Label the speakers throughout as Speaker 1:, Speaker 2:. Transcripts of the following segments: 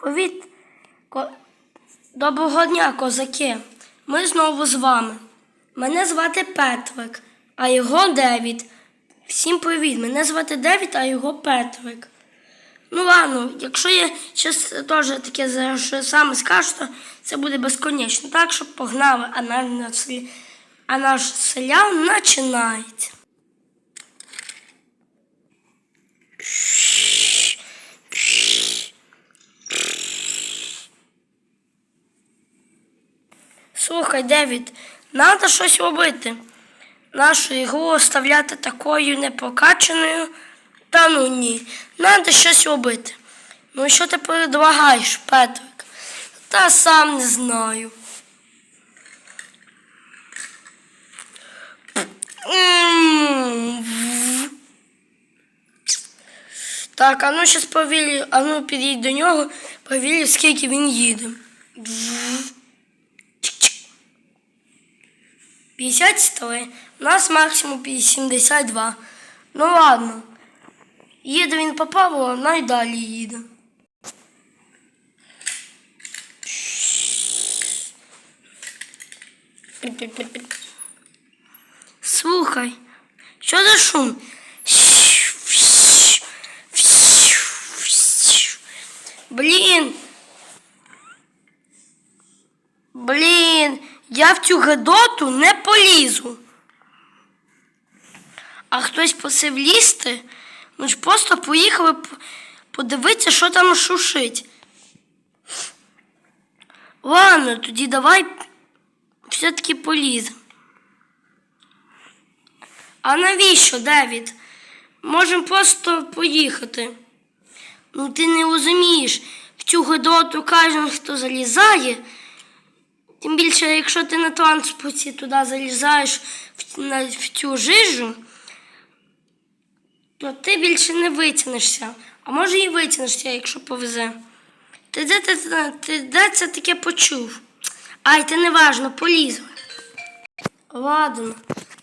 Speaker 1: Привіт. Доброго дня, козаки. Ми знову з вами. Мене звати Петрик, а його Девід. Всім привіт. Мене звати Девід, а його Петрик. Ну ладно, якщо я щось теж таке що саме скажу, то це буде безконечно. Так що погнали, а наш, а наш селян починається. Слухай, Девід, треба щось робити. Нашу ігру оставляти такою непокаченою. Та ну ні, треба щось робити. Ну що ти предлагаєш, Петрик? Та сам не знаю. Так, а ну щас повірю, а ну підійдь до нього, повірю, скільки він їде. 53. У нас максимум 72. Ну ладно. Їде він по Павлу, а вона й далі їде. Слухай, що за шум? Блін. Блін, Я в цю Гедоту не полізу. А хтось просив лізти, ми ж просто поїхали подивитися, що там шушить. Ладно, тоді давай все-таки поліземо. А навіщо, Девід? Можемо просто поїхати. Ну ти не розумієш, в цю Гедоту кожен, хто залізає. Тим більше, якщо ти на транспорті туди залізаєш в, на, в цю жижу, то ти більше не витягнешся. А може і витягнешся, якщо повезе. Ти де, ти, ти де це таке почув? Ай, ти не важно, полізли. Ладно,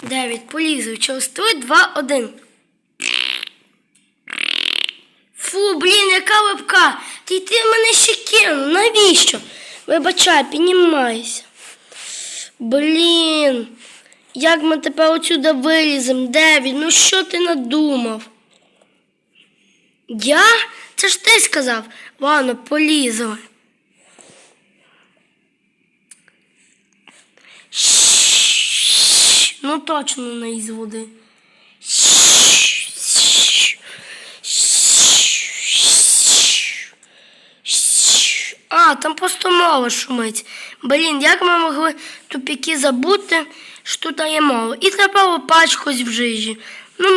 Speaker 1: Девід, полізли. Через 3, 2, 1. Фу, блін, яка липка. Ти ти мене ще кинув. Навіщо? Вибачай, піднімайся. Блін. Як ми тепер отсюди виліземо, Девід? Ну що ти надумав? Я? Це ж ти сказав. Ладно, полізли. Ну точно не із води. А, там просто мова шумить. Блін, як ми могли тупіки забути, що тут є мова. І треба пачкось в жижі. Ну,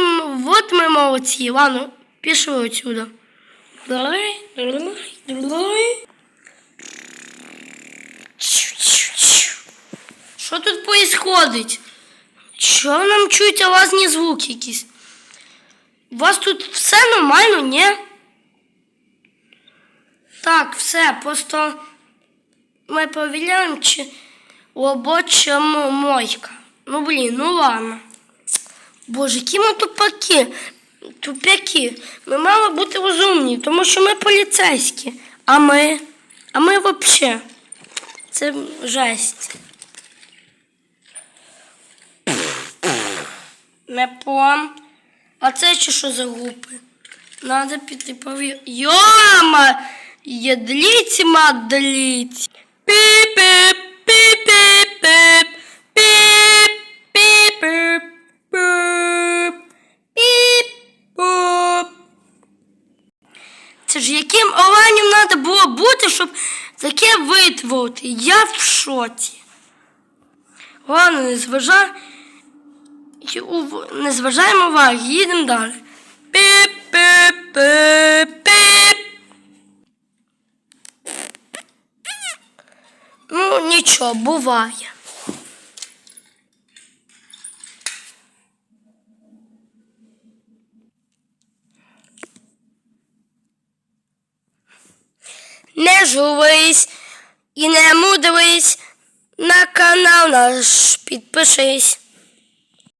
Speaker 1: от ми молодці. Ладно, пішли отсюда. Давай, давай, давай. Що тут происходить? Що нам чують авазні звуки якісь? У вас тут все нормально, ні? Так, все, просто ми перевіряємо, чи м- мойка. Ну блін, ну ладно. Боже, які ми тупаки. Тупяки. Ми мали бути розумні, тому що ми поліцейські. А ми? А ми взагалі. Це жесть. Не пом. А це ще що за групи? Надо піти повір. Йома! Ядліці мадліці. Піп-піп, піп-піп-піп, піп-піп-піп, піп, піп-піп. Це ж яким оленем треба було бути, щоб таке витворити? Я в шоці. Ладно, не зважай. Не зважаємо уваги, їдемо далі. Піп-піп-піп-піп. Ну, нічого, буває. Не журись і не мудрись, на канал наш підпишись.